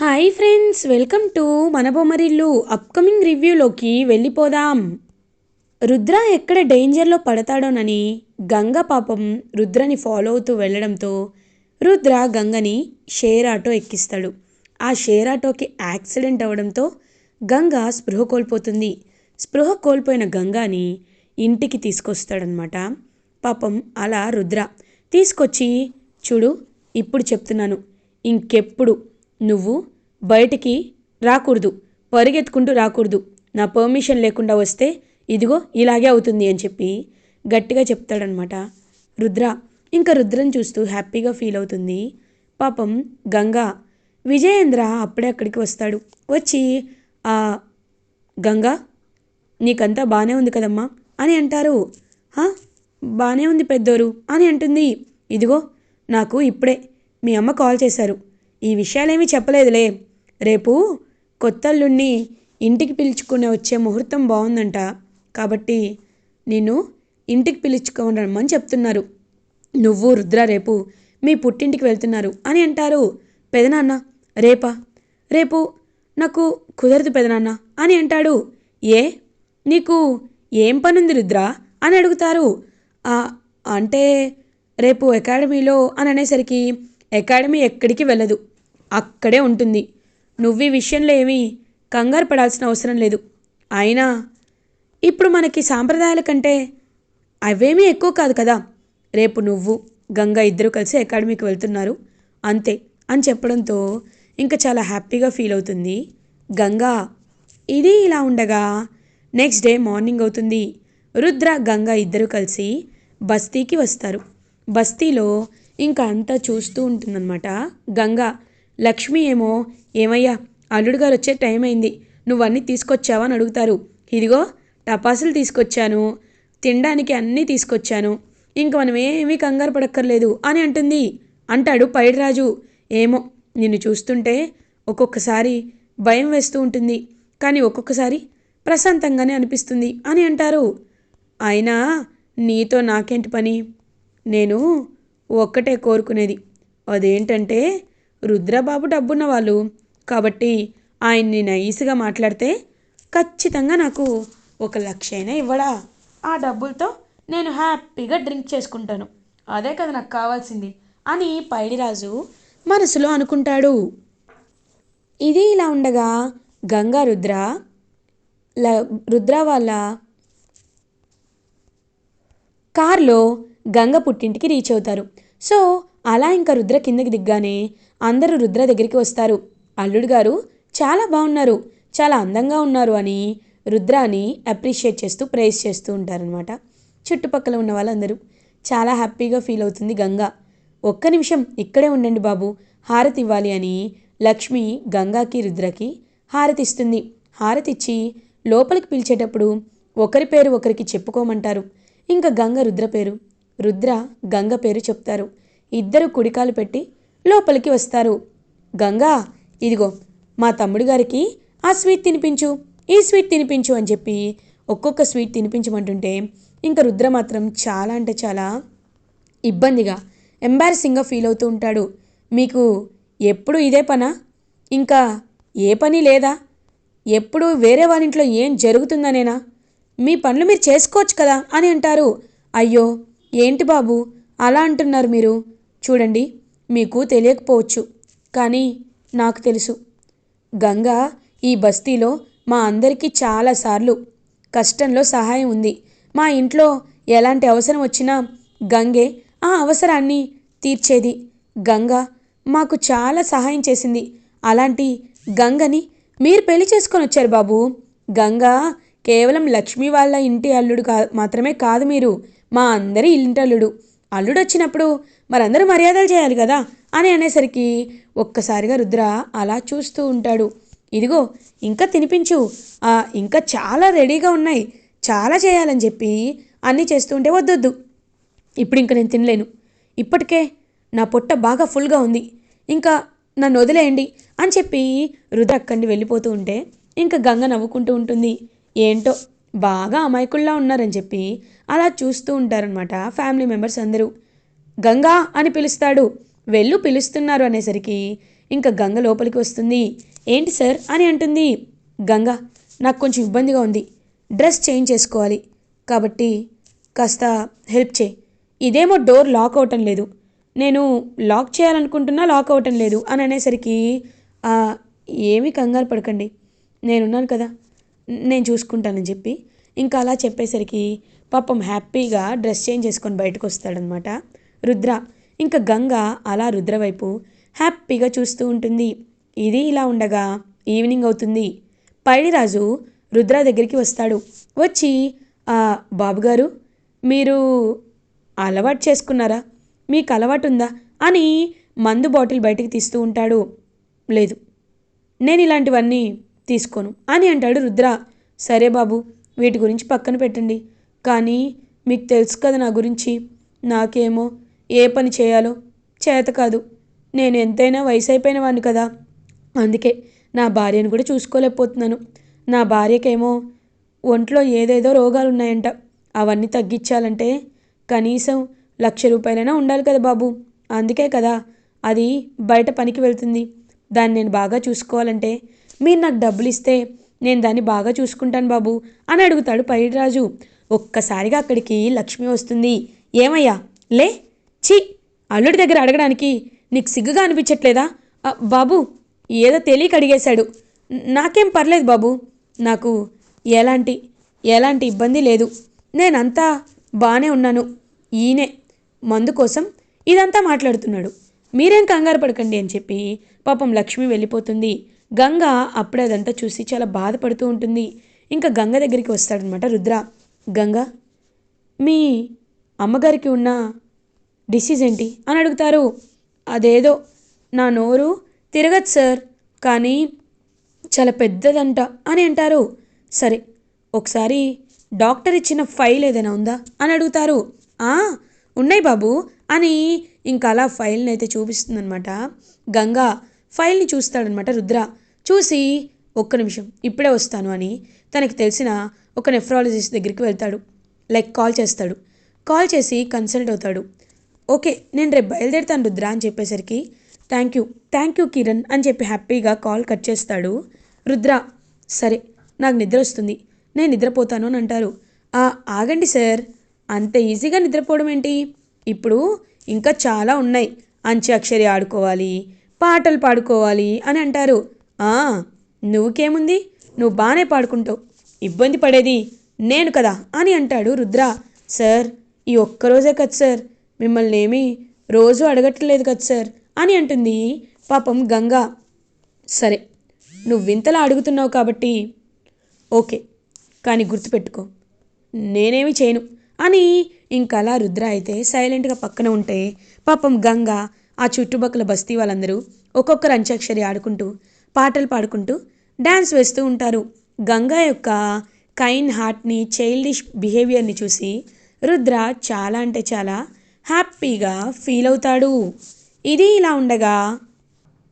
Hi friends welcome to మన Bommarillu upcoming రివ్యూలోకి వెళ్ళిపోదాం. రుద్ర ఎక్కడ డేంజర్లో పడతాడోనని గంగ పాపం రుద్రని ఫాలో అవుతూ వెళ్ళడంతో రుద్ర గంగని షేర్ ఆటో ఎక్కిస్తాడు. ఆ షేర్ ఆటోకి యాక్సిడెంట్ అవడంతో గంగ స్పృహ కోల్పోతుంది. స్పృహ కోల్పోయిన గంగాని ఇంటికి తీసుకొస్తాడనమాట పాపం అలా రుద్ర తీసుకొచ్చి చూడు ఇప్పుడు చెప్తున్నాను. ఇంకెప్పుడు నువ్వు బయటికి రాకూడదు పరిగెత్తుకుంటూ రాకూడదు. నా పర్మిషన్ లేకుండా వస్తే ఇదిగో ఇలాగే అవుతుంది అని చెప్పి గట్టిగా చెప్తాడనమాట రుద్ర ఇంకా రుద్రని చూస్తూ హ్యాపీగా ఫీల్ అవుతుంది. పాపం గంగా విజయేంద్ర అప్పుడే అక్కడికి వస్తాడు. వచ్చి ఆ గంగా నీకంతా బాగానే ఉంది కదమ్మా అని అంటారు. బాగానే ఉంది పెద్దోరు అని అంటుంది. ఇదిగో నాకు ఇప్పుడే మీ అమ్మ కాల్ చేశారు. ఈ విషయాలేమీ చెప్పలేదులే. రేపు కొత్తల్లుణ్ణి ఇంటికి పిలుచుకునే వచ్చే ముహూర్తం బాగుందంట కాబట్టి నిన్ను ఇంటికి పిలుచుకొని రమ్మని చెప్తున్నారు. నువ్వు రుద్ర రేపు మీ పుట్టింటికి వెళ్తున్నారు అని అంటారు పెదనాన్న. రేపా? రేపు నాకు కుదరదు పెదనాన్న అని అంటాడు. ఏ? నీకు ఏం పనుంది రుద్ర? అని అడుగుతారు. అంటే రేపు అకాడమీలో అని అనేసరికి అకాడమీ ఎక్కడికి వెళ్ళదు. అక్కడే ఉంటుంది. నువ్వు ఈ విషయంలో ఏమీ కంగారు పడాల్సిన అవసరం లేదు. అయినా ఇప్పుడు మనకి సాంప్రదాయాల కంటే అవేమీ ఎక్కువ కాదు కదా. రేపు నువ్వు గంగా ఇద్దరు కలిసి అకాడమీకి వెళ్తున్నారు. అంతే అని చెప్పడంతో ఇంకా చాలా హ్యాపీగా ఫీల్ అవుతుంది. గంగా ఇది ఇలా ఉండగా నెక్స్ట్ డే మార్నింగ్ అవుతుంది. రుద్ర గంగా ఇద్దరు కలిసి బస్తీకి వస్తారు. బస్తీలో ఇంకా అంతా చూస్తూ ఉంటుందన్నమాట. గంగా లక్ష్మి ఏమో ఏమయ్యా అల్లుడు గారు వచ్చే టైం అయింది. నువ్వన్నీ తీసుకొచ్చావా? అని అడుగుతారు. ఇదిగో టపాసులు తీసుకొచ్చాను. తినడానికి అన్నీ తీసుకొచ్చాను. ఇంక మనం ఏమీ కంగారు పడక్కర్లేదు అని అంటుంది. అంటాడు పైడిరాజు. ఏమో నిన్ను చూస్తుంటే ఒక్కొక్కసారి భయం వేస్తూ ఉంటుంది. కానీ ఒక్కొక్కసారి ప్రశాంతంగానే అనిపిస్తుంది అని అంటారు. అయినా నీతో నాకేంటి పని? నేను ఒక్కటే కోరుకునేది. అదేంటంటే రుద్రబాబు డబ్బున్న వాళ్ళు కాబట్టి ఆయన్ని నైస్గా మాట్లాడితే ఖచ్చితంగా నాకు ఒక లక్ష అయినా ఇవ్వడా. ఆ డబ్బులతో నేను హ్యాపీగా డ్రింక్ చేసుకుంటాను. అదే కదా నాకు కావాల్సింది అని పైడిరాజు మనసులో అనుకుంటాడు. ఇది ఇలా ఉండగా గంగా రుద్ర ల రుద్ర వాళ్ళ కార్లో గంగ పుట్టింటికి రీచ్ అవుతారు. సో అలా ఇంకా రుద్ర కిందకి దిగ్గానే అందరూ రుద్ర దగ్గరికి వస్తారు. అల్లుడు గారు చాలా బాగున్నారు చాలా అందంగా ఉన్నారు అని రుద్రాని అప్రిషియేట్ చేస్తూ ప్రేస్ చేస్తూ ఉంటారనమాట చుట్టుపక్కల ఉన్న వాళ్ళందరూ. చాలా హ్యాపీగా ఫీల్ అవుతుంది గంగ. ఒక్క నిమిషం ఇక్కడే ఉండండి బాబు. హారతి ఇవ్వాలి అని లక్ష్మి గంగాకి రుద్రకి హారతి ఇస్తుంది. హారతి ఇచ్చి లోపలికి పిలిచేటప్పుడు ఒకరి పేరు ఒకరికి చెప్పుకోమంటారు. ఇంకా గంగ రుద్ర పేరు. రుద్ర గంగ పేరు చెప్తారు. ఇద్దరు కుడికాలు పెట్టి లోపలికి వస్తారు. గంగా ఇదిగో మా తమ్ముడు గారికి ఆ స్వీట్ తినిపించు ఈ స్వీట్ తినిపించు అని చెప్పి ఒక్కొక్క స్వీట్ తినిపించమంటుంటే ఇంకా రుద్ర మాత్రం చాలా అంటే చాలా ఇబ్బందిగా ఎంబారసింగ్గా ఫీల్ అవుతూ ఉంటాడు. మీకు ఎప్పుడు ఇదే పనా? ఇంకా ఏ పని లేదా? ఎప్పుడు వేరే వాళ్ళ ఇంట్లో ఏం జరుగుతుందనేనా? మీ పనులు మీరు చేసుకోవచ్చు కదా అని అంటారు. అయ్యో ఏంటి బాబు? అలా అంటున్నారు మీరు. చూడండి మీకు తెలియకపోవచ్చు. కానీ నాకు తెలుసు. గంగా ఈ బస్తీలో మా అందరికీ చాలాసార్లు కష్టంలో సహాయం ఉంది. మా ఇంట్లో ఎలాంటి అవసరం వచ్చినా గంగే ఆ అవసరాన్ని తీర్చేది. గంగ మాకు చాలా సహాయం చేసింది. అలాంటి గంగని మీరు పెళ్ళి చేసుకొని వచ్చారు బాబు. గంగ కేవలం లక్ష్మి వాళ్ళ ఇంటి అల్లుడు కా మాత్రమే కాదు మీరు. మా అందరి ఇంటి అల్లుడు వచ్చినప్పుడు మరందరూ మర్యాదలు చేయాలి కదా? అని అనేసరికి ఒక్కసారిగా రుద్ర అలా చూస్తూ ఉంటాడు. ఇదిగో ఇంకా తినిపించు. ఆ, ఇంకా చాలా రెడీగా ఉన్నాయి. చాలా చేయాలని చెప్పి అన్నీ చేస్తుంటే వద్దొద్దు. ఇప్పుడు ఇంక నేను తినలేను. ఇప్పటికే నా పొట్ట బాగా ఫుల్గా ఉంది. ఇంకా నన్ను వదిలేయండి అని చెప్పి రుద్ర అక్కడి వెళ్ళిపోతూ ఉంటే ఇంకా గంగ నవ్వుకుంటూ ఉంటుంది. ఏంటో బాగా అమాయకుల్లా ఉన్నారని చెప్పి అలా చూస్తూ ఉంటారనమాట ఫ్యామిలీ మెంబర్స్ అందరూ. గంగా అని పిలుస్తాడు. వెళ్ళు పిలుస్తున్నారు అనేసరికి ఇంకా గంగ లోపలికి వస్తుంది. ఏంటి సార్? అని అంటుంది. గంగ నాకు కొంచెం ఇబ్బందిగా ఉంది. డ్రెస్ చేంజ్ చేసుకోవాలి. కాబట్టి కాస్త హెల్ప్ చేయి. ఇదేమో డోర్ లాక్ అవటం లేదు. నేను లాక్ చేయాలనుకుంటున్నా లాక్ అవటం లేదు. అని అనేసరికి ఏమీ కంగారు పడకండి. నేనున్నాను కదా. నేను చూసుకుంటానని చెప్పి. ఇంకా అలా చెప్పేసరికి పాపం హ్యాపీగా డ్రెస్ చేంజ్ చేసుకొని బయటకు వస్తాడనమాట. రుద్ర ఇంకా గంగ అలా రుద్ర వైపు హ్యాపీగా చూస్తూ ఉంటుంది. ఇది ఇలా ఉండగా ఈవినింగ్ అవుతుంది. పైడిరాజు రుద్ర దగ్గరికి వస్తాడు. వచ్చి బాబుగారు మీరు అలవాటు చేసుకున్నారా? మీకు అలవాటు ఉందా అని మందు బాటిల్ బయటికి తీస్తూ ఉంటాడు. లేదు నేను ఇలాంటివన్నీ తీసుకోను అని అంటాడు రుద్ర. సరే బాబు వీటి గురించి పక్కన పెట్టండి. కానీ మీకు తెలుసు కదా నా గురించి. నాకేమో ఏ పని చేయాలో చేత కాదు. నేను ఎంతైనా వయసు అయిపోయిన వాడిని కదా. అందుకే నా భార్యను కూడా చూసుకోలేకపోతున్నాను. నా భార్యకేమో ఒంట్లో ఏదేదో రోగాలు ఉన్నాయంట అవన్నీ తగ్గించాలంటే కనీసం లక్ష రూపాయలైనా ఉండాలి కదా బాబు. అందుకే కదా అది బయట పనికి వెళ్తుంది. దాన్ని నేను బాగా చూసుకోవాలంటే మీరు నాకు డబ్బులు ఇస్తే నేను దాన్ని బాగా చూసుకుంటాను బాబు అని అడుగుతాడు పైడిరాజు. ఒక్కసారిగా అక్కడికి లక్ష్మి వస్తుంది. ఏమయ్యా? లే ఛీ! అల్లుడి దగ్గర అడగడానికి నీకు సిగ్గుగా అనిపించట్లేదా? బాబు ఏదో తెలియక అడిగేశాడు. నాకేం పర్లేదు బాబు. నాకు ఎలాంటి ఎలాంటి ఇబ్బంది లేదు. నేనంతా బాగానే ఉన్నాను. ఈయనే మందు కోసం ఇదంతా మాట్లాడుతున్నాడు. మీరేం కంగారు పడకండి అని చెప్పి పాపం లక్ష్మి వెళ్ళిపోతుంది. గంగ అప్పుడే అదంతా చూసి చాలా బాధపడుతూ ఉంటుంది. ఇంకా గంగ దగ్గరికి వస్తాడనమాట రుద్ర. గంగా మీ అమ్మగారికి ఉన్న డిసీజ్ ఏంటి? అని అడుగుతారు. అదేదో నా నోరు తిరగదు సార్ కానీ చాలా పెద్దదంట అని అంటారు. సరే ఒకసారి డాక్టర్ ఇచ్చిన ఫైల్ ఏదైనా ఉందా? అని అడుగుతారు. ఉన్నాయి బాబు అని ఇంకా అలా ఫైల్ని అయితే చూపిస్తుందనమాట గంగా ఫైల్ని చూస్తాడనమాట రుద్ర. చూసి ఒక్క నిమిషం ఇప్పుడే వస్తాను అని తనకి తెలిసిన ఒక నెఫ్రాలజిస్ట్ దగ్గరికి వెళ్తాడు. లైక్ కాల్ చేస్తాడు. కాల్ చేసి కన్సల్ట్ అవుతాడు. ఓకే నేను రేపు బయలుదేరుతాను రుద్ర అని చెప్పేసరికి thank you thank you Kiran అని చెప్పి హ్యాపీగా కాల్ కట్ చేస్తాడు రుద్ర. సరే నాకు నిద్ర వస్తుంది. నేను నిద్రపోతాను అని అంటారు. "ఆ, ఆగండి సార్. అంత ఈజీగా నిద్రపోవడం ఏంటి? ఇప్పుడు ఇంకా చాలా ఉన్నాయి. అంత్యాక్షరి ఆడుకోవాలి పాటలు పాడుకోవాలి అని అంటారు. నువ్వుకేముంది? నువ్వు బాగానే పాడుకుంటావు. ఇబ్బంది పడేది నేను కదా అని అంటాడు రుద్ర. సార్ ఈ ఒక్కరోజే కదా సార్. మిమ్మల్ని ఏమీ రోజు అడగట్లేదు కదా సార్ అని అంటుంది పాపం గంగా. సరే నువ్వింతలా అడుగుతున్నావు కాబట్టి ఓకే కానీ గుర్తుపెట్టుకో. నేనేమి చేయను అని ఇంకలా రుద్ర అయితే సైలెంట్గా పక్కన ఉంటే పాపం గంగ ఆ చుట్టుపక్కల బస్తీ వాళ్ళందరూ ఒక్కొక్కరు అంత్యాక్షరి ఆడుకుంటూ పాటలు పాడుకుంటూ డ్యాన్స్ వేస్తూ ఉంటారు. గంగా యొక్క కైండ్ హార్ట్ని చైల్డిష్ బిహేవియర్ని చూసి రుద్ర చాలా అంటే చాలా హ్యాపీగా ఫీల్ అవుతాడు. ఇది ఇలా ఉండగా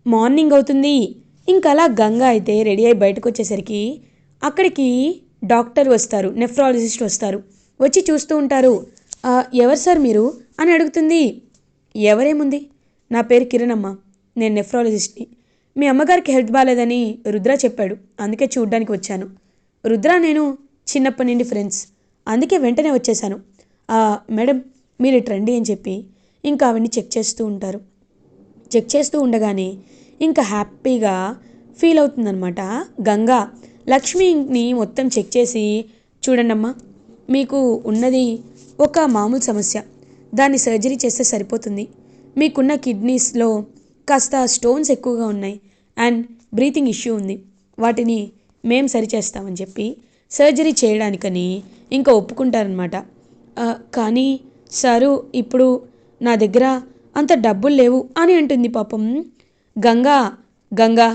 మార్నింగ్ అవుతుంది. ఇంకా అలా గంగ అయితే రెడీ అయి బయటకు వచ్చేసరికి అక్కడికి డాక్టర్ వస్తారు నెఫ్రాలజిస్ట్ వస్తారు. వచ్చి చూస్తూ ఉంటారు. ఎవరు సార్ మీరు? అని అడుగుతుంది. ఎవరేముంది? నా పేరు కిరణమ్మ. నేను నెఫ్రాలజిస్ట్ని. మీ అమ్మగారికి హెల్త్ బాగాలేదని రుద్ర చెప్పాడు. అందుకే చూడ్డానికి వచ్చాను. రుద్ర నేను చిన్నప్పటి నుండి ఫ్రెండ్స్. అందుకే వెంటనే వచ్చేసాను మేడం మీరు ఇటు రండి అని చెప్పి ఇంకా అవన్నీ చెక్ చేస్తూ ఉంటారు. చెక్ చేస్తూ ఉండగానే ఇంకా హ్యాపీగా ఫీల్ అవుతుందనమాట గంగా లక్ష్మిని మొత్తం చెక్ చేసి చూడండమ్మా మీకు ఉన్నది ఒక మామూలు సమస్య. దాన్ని సర్జరీ చేస్తే సరిపోతుంది. మీకున్న కిడ్నీస్లో కాస్త స్టోన్స్ ఎక్కువగా ఉన్నాయి అండ్ బ్రీతింగ్ ఇష్యూ ఉంది. వాటిని మేం సరిచేస్తామని చెప్పి సర్జరీ చేయడానికని ఇంకా ఒప్పుకుంటారనమాట కానీ సారు ఇప్పుడు నా దగ్గర అంత డబ్బులు లేవు అని అంటుంది పాపం. గంగా గంగా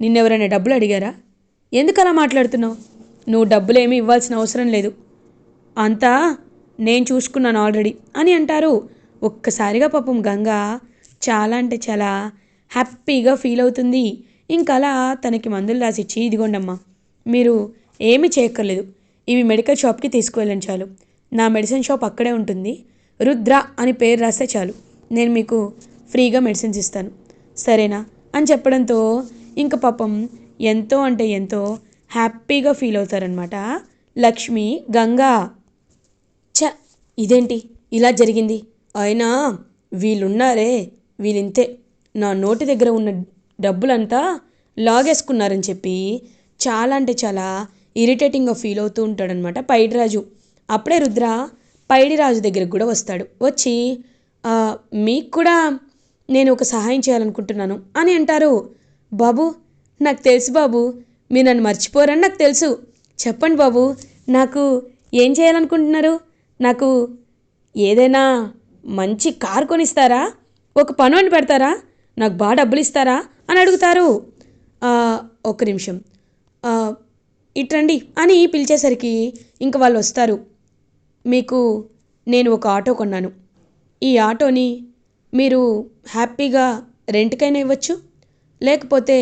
నిన్నెవరైనా డబ్బులు అడిగారా? ఎందుకు అలా మాట్లాడుతున్నావు? నువ్వు డబ్బులేమీ ఇవ్వాల్సిన అవసరం లేదు. అంతా నేను చూసుకున్నాను ఆల్రెడీ అని అంటారు. ఒక్కసారిగా పాపం గంగా చాలా అంటే చాలా హ్యాపీగా ఫీల్ అవుతుంది. ఇంకా అలా తనకి మందులు రాసిచ్చి ఇదిగోండమ్మా మీరు ఏమీ చేయక్కర్లేదు. ఇవి మెడికల్ షాప్కి తీసుకువెళ్ళండి చాలు. నా మెడిసిన్ షాప్ అక్కడే ఉంటుంది. రుద్ర అని పేరు రాస్తే చాలు. నేను మీకు ఫ్రీగా మెడిసిన్స్ ఇస్తాను. సరేనా? అని చెప్పడంతో ఇంక పాపం ఎంతో అంటే ఎంతో హ్యాపీగా ఫీల్ అవుతారనమాట లక్ష్మి గంగా. చ ఇదేంటి? ఇలా జరిగింది. అయినా వీళ్ళున్నారే. వీళ్ళింతే నా నోటి దగ్గర ఉన్న డబ్బులంతా లాగేసుకున్నారని చెప్పి చాలా అంటే చాలా ఇరిటేటింగ్గా ఫీల్ అవుతూ ఉంటాడనమాట పైడిరాజు. అప్పుడే రుద్ర పైడిరాజు దగ్గరికి కూడా వస్తాడు. వచ్చి మీకు కూడా నేను ఒక సహాయం చేయాలనుకుంటున్నాను అని అంటారు. బాబు నాకు తెలుసు బాబు మీరు నన్ను మర్చిపోరని నాకు తెలుసు. చెప్పండి బాబు నాకు ఏం చేయాలనుకుంటున్నారు? నాకు ఏదైనా మంచి కార్ కొనిస్తారా? ఒక పనుని పెడతారా? నాకు బాగా డబ్బులు ఇస్తారా అని అడుగుతారు. ఒక్క నిమిషం. ఇట్రండి అని పిలిచేసరికి ఇంక వాళ్ళు వస్తారు మీకు నేను ఒక ఆటో కొన్నాను. ఈ ఆటోని మీరు హ్యాపీగా రెంట్కైనా ఇవ్వచ్చు? లేకపోతే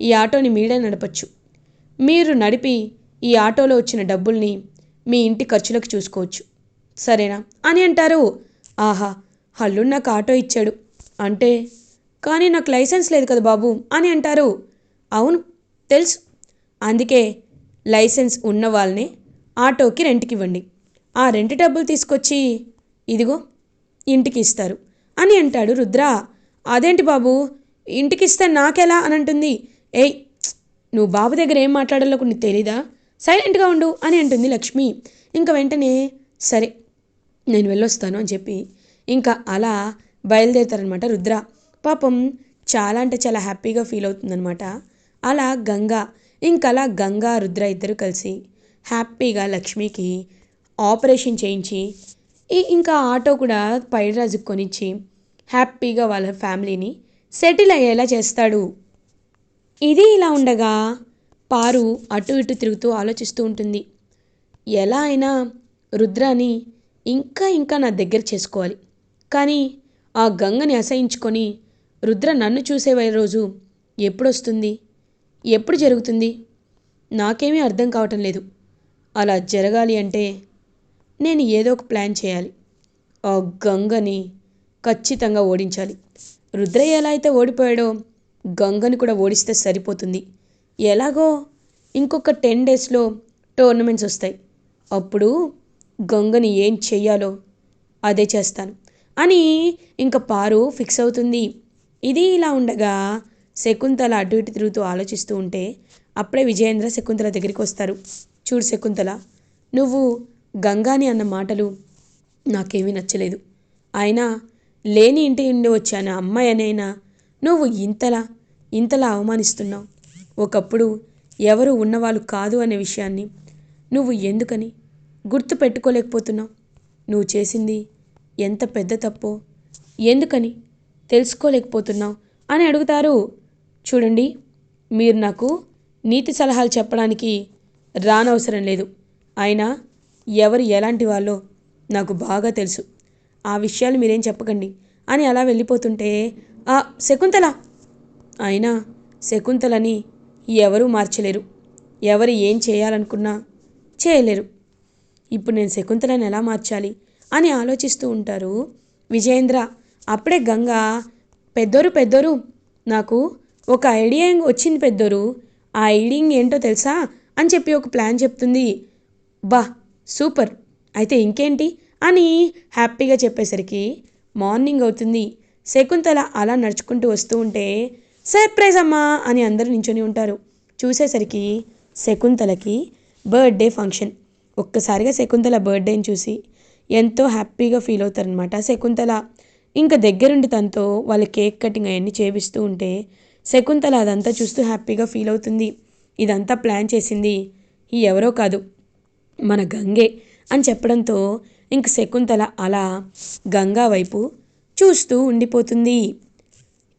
ఈ ఆటోని మీరే నడపచ్చు? మీరు నడిపి ఈ ఆటోలో వచ్చిన డబ్బుల్ని మీ ఇంటి ఖర్చులకు చూసుకోవచ్చు. సరేనా? అని అంటారు. ఆహా హల్లుడు నాకు ఆటో ఇచ్చాడు. అంటే కానీ నాకు లైసెన్స్ లేదు కదా బాబు అని అంటారు. అవును తెలుసు. అందుకే లైసెన్స్ ఉన్న వాళ్ళని ఆటోకి రెంట్కి ఇవ్వండి. ఆ రెంట్ డబ్బులు తీసుకొచ్చి ఇదిగో ఇంటికి ఇస్తారు అని అంటాడు రుద్ర. అదేంటి బాబు ఇంటికి ఇస్తే నాకెలా అని అంటుంది. ఏయ్ నువ్వు బాబు దగ్గర ఏం మాట్లాడాలో నీకు తెలీదా? సైలెంట్గా ఉండు అని అంటుంది లక్ష్మి. ఇంకా వెంటనే సరే నేను వెళ్ళొస్తాను అని చెప్పి ఇంకా అలా బయలుదేరుతారనమాట రుద్ర. పాపం చాలా అంటే చాలా హ్యాపీగా ఫీల్ అవుతుందనమాట అలా గంగా ఇంకలా గంగా రుద్ర ఇద్దరు కలిసి హ్యాపీగా లక్ష్మికి ఆపరేషన్ చేయించి ఈ ఇంకా ఆటో కూడా పైరాజుకు కొనిచ్చి హ్యాపీగా వాళ్ళ ఫ్యామిలీని సెటిల్ అయ్యేలా చేస్తాడు. ఇది ఇలా ఉండగా పారు అటు ఇటు తిరుగుతూ ఆలోచిస్తూ ఉంటుంది. ఎలా అయినా రుద్రాని ఇంకా ఇంకా నా దగ్గర చేసుకోవాలి. కానీ ఆ గంగని అసహించుకొని రుద్ర నన్ను చూసే రోజు ఎప్పుడొస్తుంది? ఎప్పుడు జరుగుతుంది? నాకేమీ అర్థం కావటం లేదు. అలా జరగాలి అంటే నేను ఏదో ఒక ప్లాన్ చేయాలి. ఆ గంగని ఖచ్చితంగా ఓడించాలి. రుద్ర ఎలా అయితే ఓడిపోయాడో గంగని కూడా ఓడిస్తే సరిపోతుంది. ఎలాగో ఇంకొక టెన్ డేస్లో టోర్నమెంట్స్ వస్తాయి. అప్పుడు గంగని ఏం చెయ్యాలో అదే చేస్తాను. అని ఇంకా పారు ఫిక్స్ అవుతుంది. ఇది ఇలా ఉండగా శకుంతల అటు ఇటు తిరుగుతూ ఆలోచిస్తూ ఉంటే అప్పుడే విజయేంద్ర శకుంతల దగ్గరికి వస్తారు. చూడు శకుంతల నువ్వు గంగాని అన్న మాటలు నాకేమీ నచ్చలేదు. అయినా లేని ఇంటి నుండి వచ్చాన అమ్మాయి అనైనా నువ్వు ఇంతలా ఇంతలా అవమానిస్తున్నావు. ఒకప్పుడు ఎవరు ఉన్నవాళ్ళు కాదు అనే విషయాన్ని నువ్వు ఎందుకని గుర్తు పెట్టుకోలేకపోతున్నావు? నువ్వు చేసింది ఎంత పెద్ద తప్పో? ఎందుకని? తెలుసుకోలేకపోతున్నావు అని అడుగుతారు. చూడండి మీరు నాకు నీతి సలహాలు చెప్పడానికి రానవసరం లేదు. అయినా ఎవరు ఎలాంటి వాళ్ళో నాకు బాగా తెలుసు. ఆ విషయాలు మీరేం చెప్పకండి అని అలా వెళ్ళిపోతుంటే ఆ శకుంతల! అయినా శకుంతలని ఎవరూ మార్చలేరు. ఎవరు ఏం చేయాలనుకున్నా చేయలేరు. ఇప్పుడు నేను శకుంతలను ఎలా మార్చాలి? అని ఆలోచిస్తూ ఉంటారు. విజేంద్ర అప్పుడే గంగ పెద్దోరు పెద్దోరు నాకు ఒక ఐడియా వచ్చింది పెద్దోరు. ఆ ఐడియా ఏంటో తెలుసా? అని చెప్పి ఒక ప్లాన్ చెప్తుంది. బా సూపర్. అయితే ఇంకేంటి? అని హ్యాపీగా చెప్పేసరికి మార్నింగ్ అవుతుంది. శకుంతల అలా నడుచుకుంటూ వస్తూ ఉంటే సర్ప్రైజ్ అమ్మా అని అందరూ నించొని ఉంటారు. చూసేసరికి శకుంతలకి బర్త్డే ఫంక్షన్. ఒక్కసారిగా శకుంతల బర్త్డేని చూసి ఎంతో హ్యాపీగా ఫీల్ అవుతారనమాట శకుంతల ఇంకా దగ్గరుండి తనతో వాళ్ళ కేక్ కటింగ్ అవన్నీ చేపిస్తూ ఉంటే శకుంతల అదంతా చూస్తూ హ్యాపీగా ఫీల్ అవుతుంది. ఇదంతా ప్లాన్ చేసింది ఈ ఎవరో కాదు మన గంగే అని చెప్పడంతో ఇంక శకుంతల అలా గంగా వైపు చూస్తూ ఉండిపోతుంది.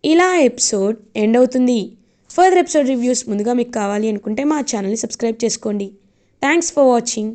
ఇలా ఎపిసోడ్ ఎండ్ అవుతుంది. ఫర్దర్ ఎపిసోడ్ రివ్యూస్ ముందుగా మీకు కావాలి అనుకుంటే మా ఛానల్ని సబ్స్క్రైబ్ చేసుకోండి. Thanks for watching.